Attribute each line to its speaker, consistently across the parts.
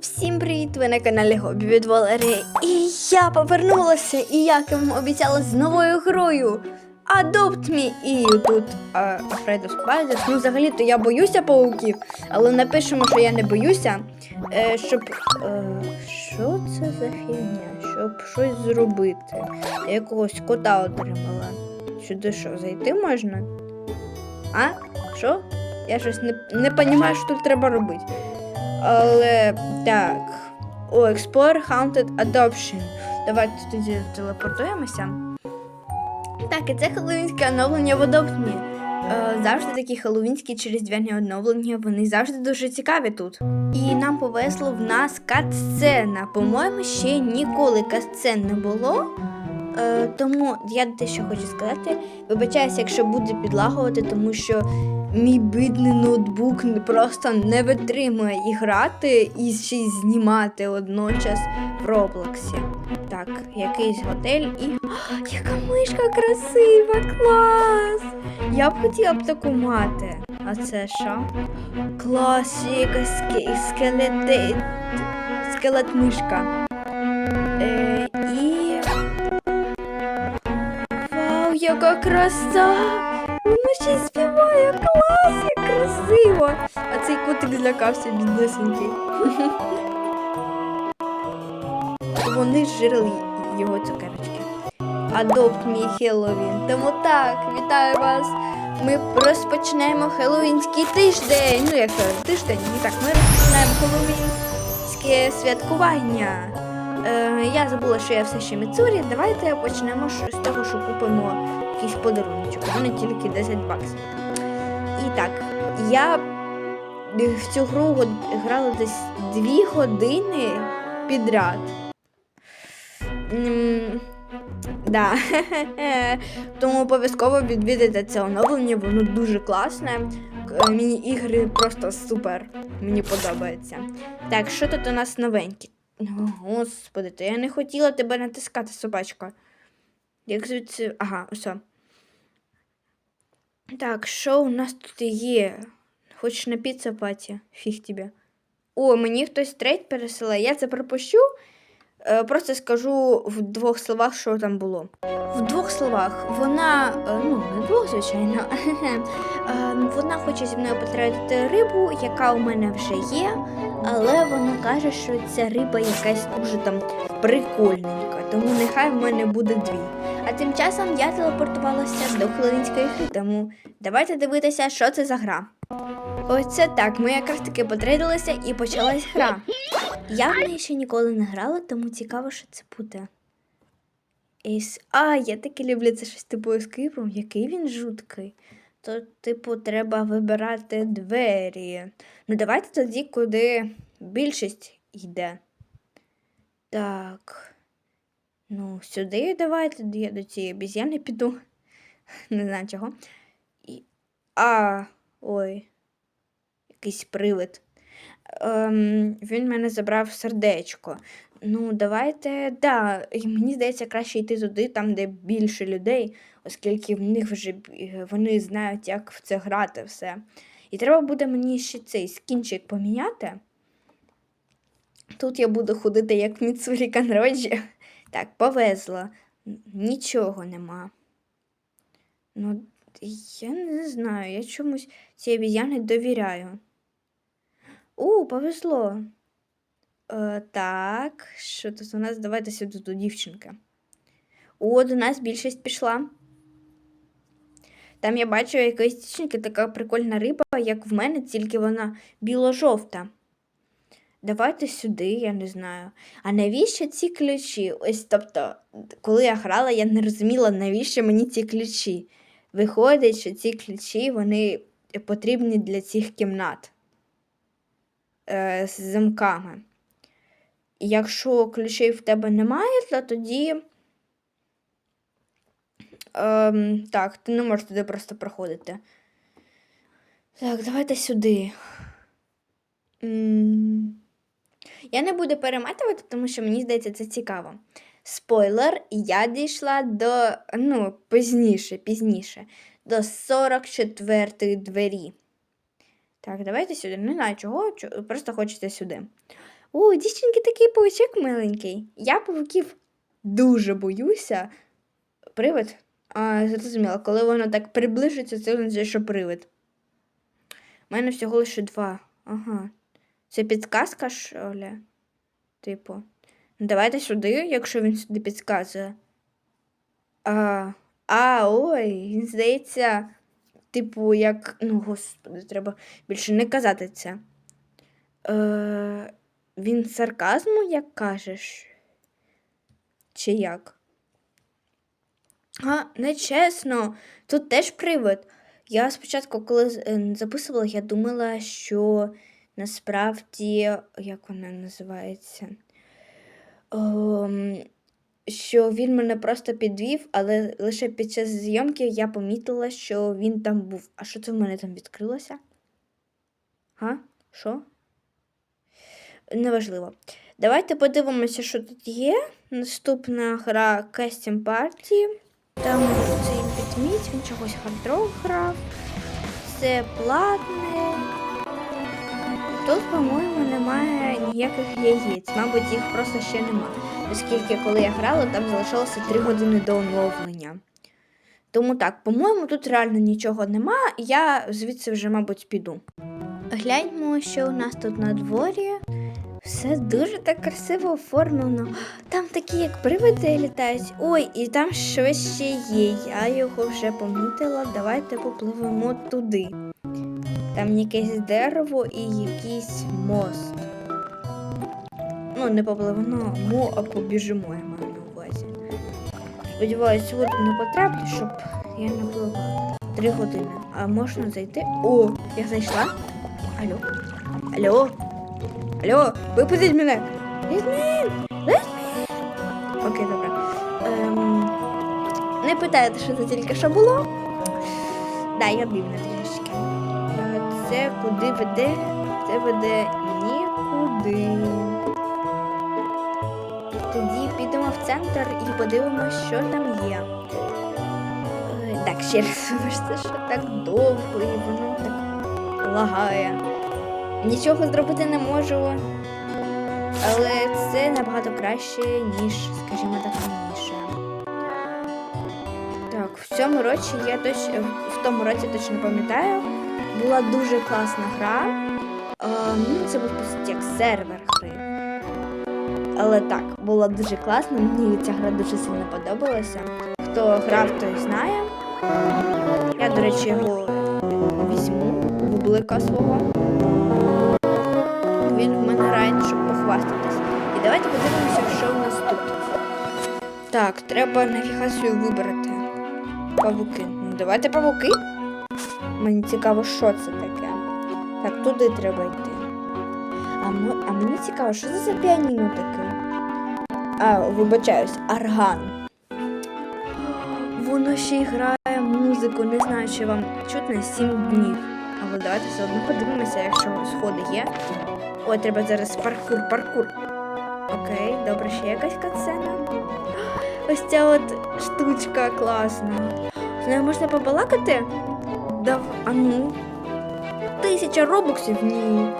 Speaker 1: Всім привіт! Ви на каналі Хобі від Валерії. І я повернулася, і як я вам обіцяла з новою грою. Adopt Me. І тут of Spiders. Ну, взагалі-то я боюся пауків, але напишемо, що я не боюся. Е, щоб. Е, що це за фігня? Щоб щось зробити. Я якогось кота отримала. Сюди що, зайти можна? А? Що? Я щось не, не розумію, що тут треба робити. Але так. О, Explore Haunted Adoption. Давайте тоді телепортуємося. Так, і це хеллоуінське оновлення в Adopt.me. Е, завжди такі хеллоуінські через різдвяні оновлення, вони завжди дуже цікаві тут. І нам повезло в нас кат-сцена. По-моєму, ще ніколи кат-сцен не було. Е, тому я дещо хочу сказати. Вибачаюся, якщо буде підлагувати, тому що мій бідний ноутбук просто не витримує і грати, і ще й знімати одночас в Роблоксі. Так, якийсь готель і. О, яка мишка красива! Клас! Я б хотіла б таку мати. А це що? Клас, якась ske- скелет мишка. Е, і. Вау, яка краса! Вона ще й співає, клас, як красиво! А цей котик злякався біднесенький. Вони жирили його цукерочки. Adopt Me Halloween. Тому так, вітаю вас! Ми розпочнемо хеллоуінський тиждень. Ну, як тиждень, і так, ми розпочинаємо хеллоуінське святкування. Е, я забула, що я все ще Міцурі. Давайте почнемо з того, що купимо якийсь подарунок. Мене тільки 10 баксів. Так, я в цю гру грала десь 2 години підряд. М, Да. Тому обов'язково відвідайте це оновлення, воно дуже класне. К- Міні-ігри просто супер. Мені подобається. Так, що тут у нас новеньке? Господи, то я не хотіла тебе натискати, собачка. Як звідси. Ага, все. Так, що у нас тут є? Хочеш на піца паті? Фіг тебе. О, мені хтось трейд пересилає, я це пропущу. Е, Просто скажу в двох словах, що там було. В двох словах, вона, е, ну, не двох, звичайно. Е, Вона хоче зі мною потратити рибу, яка у мене вже є, але вона каже, що ця риба якась дуже там прикольненька, тому нехай в мене буде дві. А тим часом я телепортувалася до хеллоуінської гри, тому давайте дивитися, що це за гра. Ось це так, ми якраз таки потрейдилися і почалась гра. Я в неї ще ніколи не грала, тому цікаво, що це буде. Ейс... А, я таки люблю це щось типу ескейпом. Який він жуткий. То, типу, треба вибирати двері. Ну, давайте тоді, куди більшість йде. Так. Ну, сюди давайте, я до цієї обіз'яни піду. Не знаю чого. І... А, ой. Якийсь привид. Ем, він мене забрав сердечко. Ну, давайте, да, і мені здається, краще йти туди, там, де більше людей, оскільки в них вже е, вони знають, як в це грати все. І треба буде мені ще цей скінчик поміняти. Тут я буду ходити як Міцурі Канроджі. Так, повезло. Нічого нема. Ну, я не знаю, я чомусь цій обізяни довіряю. У, повезло. Е, так, що тут у нас? Давайте сюди до дівчинки. О, до нас більшість пішла. Там я бачу якоїсь дівчинки така прикольна риба, як в мене, тільки вона біло-жовта. Давайте сюди, я не знаю. А навіщо ці ключі? Ось тобто, коли я грала, я не розуміла, навіщо мені ці ключі. Виходить, що ці ключі вони потрібні для цих кімнат е, з замками. Якщо ключей в тебе немає, то тоді. Ем, так, ти не можеш туди просто проходити. Так, давайте сюди. М, Я не буду перематувати, тому що мені здається, це цікаво. Спойлер, я дійшла до, ну, пізніше, пізніше, до 44-ї двері. Так, давайте сюди. Не знаю чого, просто хочеться сюди. О, дівчинки такий паучок миленький. Я павуків дуже боюся. Привид? А, зрозуміло, коли воно так приближиться, це означає, що привид. У мене всього лише два. Ага. Це підказка, що ли? Типу. Ну, давайте сюди, якщо він сюди підказує. А, а ой, він здається, типу, як. Ну, господи, треба більше не казати це. Е, він сарказму, як кажеш? Чи як? А, нечесно. Тут теж привид. Я спочатку, коли е, записувала, я думала, що насправді, як вона називається? Ем, що він мене просто підвів, але лише під час зйомки я помітила, що він там був. А що це в мене там відкрилося? Га? Що? Неважливо. Давайте подивимося, що тут є. Наступна гра Custom Party. Там цей підміт, він чогось хардрок грав. Це платне. Тут, по-моєму, немає ніяких яєць. Мабуть, їх просто ще нема. Оскільки, коли я грала, там залишалося 3 години до оновлення. Тому так, по-моєму, тут реально нічого нема, я звідси вже, мабуть, піду. Гляньмо, що у нас тут на дворі. Все дуже так красиво оформлено. Там такі, як привиди літають. Ой, і там щось ще є. Я його вже помітила. Давайте попливемо туди. Там якесь дерево і якийсь мост. Ну, не попливемо, мо, а побіжимо, я маю на увазі. Сподіваюсь, воду не потраплю, щоб я не пливла. Три години. А можна зайти? О, я зайшла. Алло. Алло. Алло, випустіть мене! Візьміть! Візьміть! Окей, добре. Ем, не питайте, що це тільки що було. Да, я бідна трішки. Це куди веде? Це веде нікуди. Тоді підемо в центр і подивимося, що там є. Так, ще раз вибачте, що так довго і воно так лагає. Нічого зробити не можу. Але це набагато краще, ніж, скажімо так, раніше. Так, в цьому році я точно в тому році точно пам'ятаю. Була дуже класна гра. А, ну, це був по суті як сервер гри. Але так, було дуже класно. Мені ця гра дуже сильно подобалася. Хто грав, той знає. Я, до речі, його візьму, бублика свого. Він в мене грає, щоб похвастатись. І давайте подивимося, що в нас тут. Так, треба навігацію вибрати. Павуки. Ну, давайте павуки. Мені цікаво, що це таке. Так, туди треба йти. А, м- а мені цікаво, що це за піаніно таке? А, вибачаюсь, орган. Воно ще й грає музику, не знаю, чи вам чутно 7 днів. Але давайте все одно подивимося, якщо сходи є. Ой, треба зараз паркур, паркур. Окей, добре, ще якась катсцена. Ось ця от штучка класна. З нею можна побалакати? Дав, а ну. Тисяча робоксів? Ні.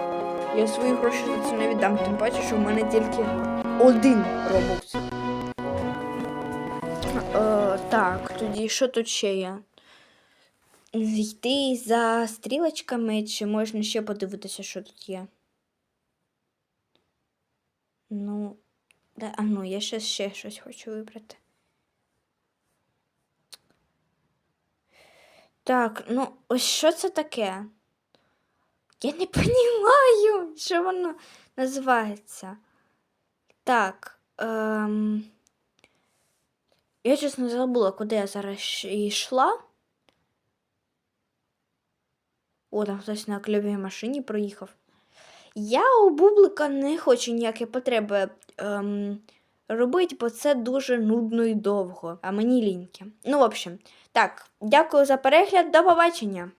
Speaker 1: Я свої гроші за це не віддам, тим паче, що в мене тільки один робокс. Е, так, тоді що тут ще є? Йти за стрілочками, чи можна ще подивитися, що тут є? Ну, да, а ну, я ще, ще щось хочу вибрати. Так, ну, ось що це таке? Я не розумію, що воно називається. Так. Ем... Я чесно забула, куди я зараз йшла. О, там хтось на кльовій машині проїхав. Я у Бублика не хочу ніякої потреби ем, робити, бо це дуже нудно і довго, а мені ліньки. Ну, в общем, так, дякую за перегляд, до побачення.